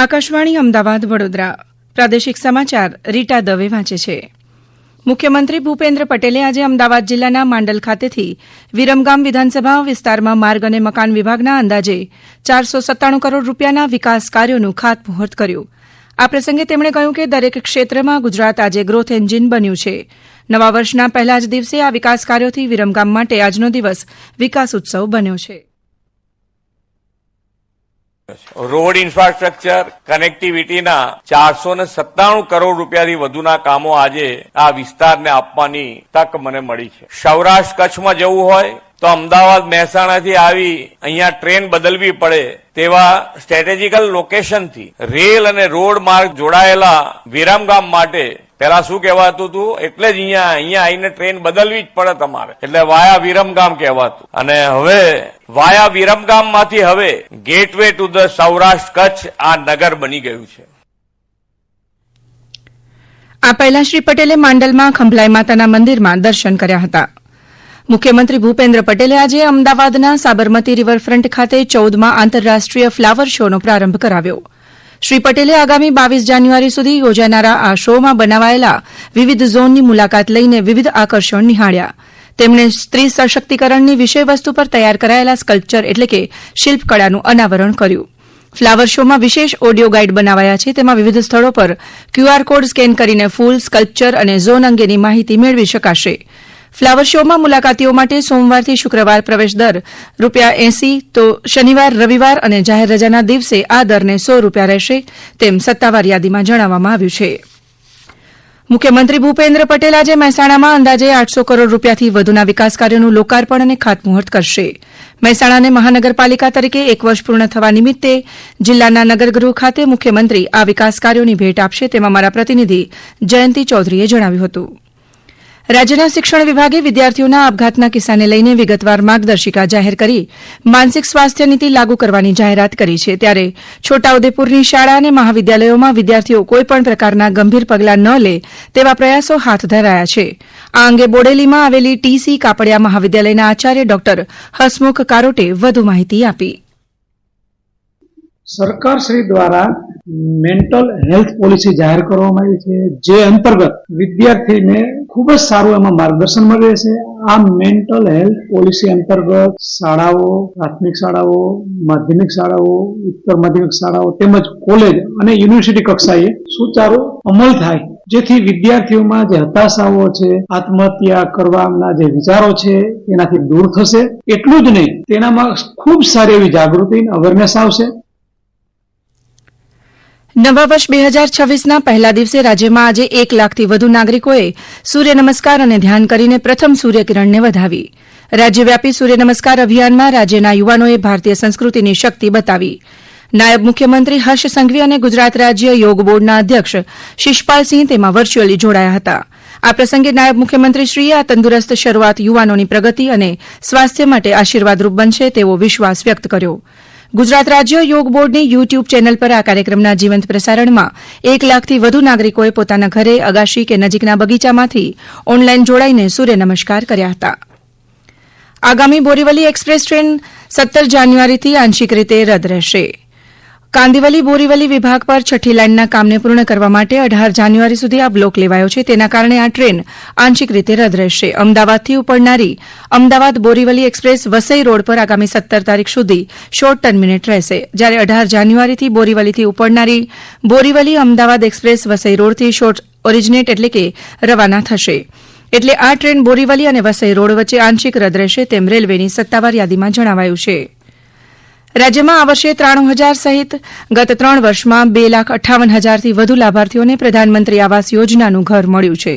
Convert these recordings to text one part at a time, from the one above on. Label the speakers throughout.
Speaker 1: આકાશવાણી અમદાવાદ વડોદરા પ્રાદેશિક સમાચાર રીટા દવે વાંચે છે મુખ્યમંત્રી ભૂપેન્દ્ર પટેલે આજે અમદાવાદ જિલ્લાના માંડલ ખાતેથી વિરમગામ વિધાનસભા વિસ્તારમાં માર્ગ અને મકાન વિભાગના અંદાજે ચારસો સત્તાણું કરોડ રૂપિયાના વિકાસ કાર્યોનું ખાતમુહૂર્ત કર્યું આ પ્રસંગે તેમણે કહ્યું કે દરેક ક્ષેત્રમાં ગુજરાત આજે ગ્રોથ એન્જિન બન્યું છે નવા વર્ષના પહેલા જ દિવસે આ વિકાસ કાર્યોથી વિરમગામ માટે આજનો દિવસ વિકાસ ઉત્સવ બન્યો છે
Speaker 2: રોડ ઇન્ફ્રાસ્ટ્રક્ચર કનેક્ટિવિટીના ચારસો ને સત્તાણું કરોડ રૂપિયાથી વધુના કામો આજે આ વિસ્તારને આપવાની તક મને મળી છે સૌરાષ્ટ્ર કચ્છમાં જવું હોય તો અમદાવાદ મહેસાણાથી આવી અહીંયા ટ્રેન બદલવી પડે તેવા સ્ટ્રેટેજીકલ લોકેશનથી રેલ અને રોડ માર્ગ જોડાયેલા વિરામગામ માટે પેલા શું કહેવાતું હતું એટલે જ અહીંયા અહીંયા આવીને ટ્રેન બદલવી જ પડે તમારે એટલે વાયા વિરમગામ કહેવાતું અને હવે વાયા વિરમગામ માંથી હવે gateway to the Saurashtra Kutch આ નગર બની ગયું છે
Speaker 1: આ પહેલા શ્રી પટેલે માંડલમાં ખંભલાઈ માતાના મંદિરમાં દર્શન કર્યા હતા મુખ્યમંત્રી ભૂપેન્દ્ર પટેલે આજે અમદાવાદના સાબરમતી રિવરફ્રન્ટ ખાતે ચૌદમાં આંતરરાષ્ટ્રીય ફ્લાવર શોનો પ્રારંભ કરાવ્યો હતો શ્રી પટેલે આગામી બાવીસ જાન્યુઆરી સુધી યોજાનારા આ શોમાં બનાવાયેલા વિવિધ ઝોનની મુલાકાત લઈને વિવિધ આકર્ષણ નિહાળ્યા તેમણે સ્ત્રી સશક્તિકરણની વિષયવસ્તુ પર તૈયાર કરાયેલા સ્કલ્પચર એટલે કે શિલ્પકળાનું અનાવરણ કર્યું ફ્લાવર શોમાં વિશેષ ઓડિયો ગાઇડ બનાવાયા છે તેમાં વિવિધ સ્થળો પર ક્યુઆર કોડ સ્કેન કરીને ફૂલ સ્કલ્પચર અને ઝોન અંગેની માહિતી મેળવી શકાશે ફ્લાવર શોમાં મુલાકાતીઓ માટે સોમવારથી શુક્રવાર પ્રવેશ દર રૂપિયા એસી તો શનિવાર રવિવાર અને જાહેર રજાના દિવસે આ દરને સો રૂપિયા રહેશે તેમ સત્તાવાર યાદીમાં જણાવવામાં આવ્યું છે મુખ્યમંત્રી ભૂપેન્દ્ર પટેલ આજે મહેસાણામાં અંદાજે આઠસો કરોડ રૂપિયાથી વધુના વિકાસ કાર્યોનું લોકાર્પણ અને ખાતમુહૂર્ત કરશે મહેસાણાને મહાનગરપાલિકા તરીકે એક વર્ષ પૂર્ણ થવા નિમિત્તે જિલ્લાના નગરગૃહ ખાતે મુખ્યમંત્રી આ વિકાસ કાર્યોની ભેટ આપશે તેમાં મારા પ્રતિનિધિ જયંતિ ચૌધરીએ જણાવ્યું હતું રાજ્યના શિક્ષણ વિભાગે વિદ્યાર્થીઓના આપઘાતના કિસ્સાને લઈને વિગતવાર માર્ગદર્શિકા જાહેર કરી માનસિક સ્વાસ્થ્ય નીતિ લાગુ કરવાની જાહેરાત કરી છે ત્યારે છોટાઉદેપુરની શાળા અને મહાવિદ્યાલયોમાં વિદ્યાર્થીઓ કોઈપણ પ્રકારના ગંભીર પગલાં ન લે તેવા પ્રયાસો હાથ ધરાયા છે આ અંગે બોડેલીમાં આવેલી ટીસી કાપડિયા મહાવિદ્યાલયના આચાર્ય ડોક્ટર હસમુખ કારોટે વધુ માહિતી આપી
Speaker 3: સરકારશ્રી દ્વારા મેન્ટલ હેલ્થ પોલિસી જાહેર કરવામાં આવી છે જે અંતર્ગત વિદ્યાર્થીને ખૂબ જ સારું એમાં માર્ગદર્શન મળે છે આ મેન્ટલ હેલ્થ પોલિસી અંતર્ગત શાળાઓ પ્રાથમિક શાળાઓ માધ્યમિક શાળાઓ ઉત્તર માધ્યમિક શાળાઓ તેમજ કોલેજ અને યુનિવર્સિટી કક્ષાએ સુચારો અમલ થાય જેથી વિદ્યાર્થીઓમાં જે હતાશાઓ છે આત્મહત્યા કરવાના જે વિચારો છે તેનાથી દૂર થશે એટલું જ નહીં તેનામાં ખૂબ સારી એવી જાગૃતિ અવેરનેસ આવશે
Speaker 1: નવા વર્ષ બે હજાર છવ્વીસના પહેલા દિવસે રાજ્યમાં આજે એક લાખથી વધુ નાગરિકોએ સૂર્ય નમસ્કાર અને ધ્યાન કરીને પ્રથમ સૂર્યકિરણને વધાવી રાજ્યવ્યાપી સૂર્ય નમસ્કાર અભિયાનમાં રાજ્યના યુવાનોએ ભારતીય સંસ્કૃતિની શક્તિ બતાવી નાયબ મુખ્યમંત્રી હર્ષ સંઘવી અને ગુજરાત રાજ્ય યોગ બોર્ડના અધ્યક્ષ શિષપાલસિંહ તેમાં વર્ચ્યુઅલી જોડાયા હતા આ પ્રસંગે નાયબ મુખ્યમંત્રીશ્રીએ આ તંદુરસ્ત શરૂઆત યુવાનોની પ્રગતિ અને સ્વાસ્થ્ય માટે આશીર્વાદરૂપ બનશે તેવો વિશ્વાસ વ્યક્ત કર્યો હતો ગુજરાત રાજ્ય યોગ બોર્ડની યુટ્યુબ ચેનલ પર આ કાર્યક્રમના જીવંત પ્રસારણમાં એક લાખથી વધુ નાગરિકોએ પોતાના ઘરે અગાશી કે નજીકના બગીચામાંથી ઓનલાઇન જોડાઈને સૂર્ય નમસ્કાર કર્યા હતા આગામી બોરીવલી એક્સપ્રેસ ટ્રેન સત્તર જાન્યુઆરીથી આંશિક રીતે રદ રહેશે કાંદીવલી બોરીવલી વિભાગ પર છઠ્ઠી લાઇનના કામને પૂર્ણ કરવા માટે અઢાર જાન્યુઆરી સુધી આ બ્લોક લેવાયો છે તેના કારણે આ ટ્રેન આંશિક રીતે રદ રહેશે અમદાવાદથી ઉપડનારી અમદાવાદ બોરીવલી એક્સપ્રેસ વસઈ રોડ પર આગામી સત્તર તારીખ સુધી શોર્ટ ટર્મિનેટ રહેશે જ્યારે અઢાર જાન્યુઆરીથી બોરીવલીથી ઉપડનારી બોરીવલી અમદાવાદ એક્સપ્રેસ વસઈ રોડથી શોર્ટ ઓરિજિનેટ એટલે કે રવાના થશે એટલે આ ટ્રેન બોરીવલી અને વસઈ રોડ વચ્ચે આંશિક રદ રહેશે તેમ રેલવેની સત્તાવાર યાદીમાં જણાવાયું છિં રાજ્યમાં આ વર્ષે ત્રાણું હજાર સહિત ગત ત્રણ વર્ષમાં બે લાખ અઠ્ઠાવન હજારથી વધુ લાભાર્થીઓને પ્રધાનમંત્રી આવાસ યોજનાનું ઘર મળ્યું છે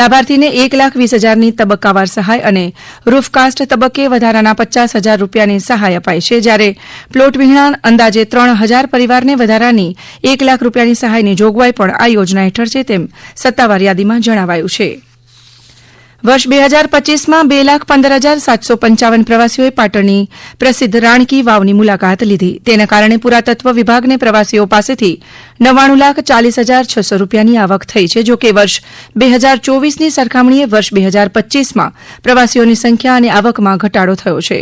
Speaker 1: લાભાર્થીને એક લાખ વીસ હજારની તબક્કાવાર સહાય અને રૂફકાસ્ટ તબક્કે વધારાના પચાસ હજાર રૂપિયાની સહાય અપાય છે જ્યારે પ્લોટ વિહીણા અંદાજે ત્રણ હજાર પરિવારને વધારાની એક લાખ રૂપિયાની સહાયની જોગવાઈ પણ આ યોજના હેઠળ છે તેમ સત્તાવાર યાદીમાં જણાવાયું છિં વર્ષ બે હજાર પચીસમાં બે લાખ પંદર હજાર સાતસો પંચાવન પ્રવાસીઓએ પાટણની પ્રસિદ્ધ રાણકી વાવની મુલાકાત લીધી તેના કારણે પુરાતત્વ વિભાગને પ્રવાસીઓ પાસેથી નવ્વાણું લાખ ચાલીસ હજાર છસો રૂપિયાની આવક થઈ છે જોકે વર્ષ બે હજાર ચોવીસની સરખામણીએ વર્ષ બે હજાર પચીસમાં પ્રવાસીઓની સંખ્યા અને આવકમાં ઘટાડો થયો છે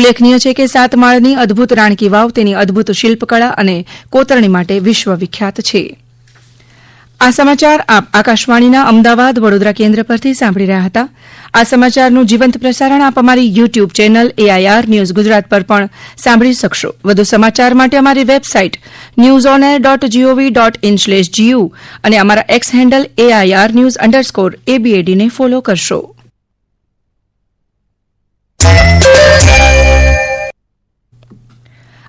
Speaker 1: ઉલ્લેખનીય છે કે સાત માળની અદભુત રાણકી વાવ તેની અદભુત શિલ્પકળા અને કોતરણી માટે વિશ્વ વિખ્યાત છે આ સમાચાર આપ આકાશવાણીના અમદાવાદ વડોદરા કેન્દ્ર પરથી સાંભળી રહ્યા હતા આ સમાચારનું જીવંત પ્રસારણ આપ અમારી YouTube channel AIR news Gujarat પર પણ સાંભળી શકશો વધુ સમાચાર માટે અમારી website news on air dot GOV dot in slash GU અને અમારા X handle AIR news underscore એબીએડીને ફોલો કરશો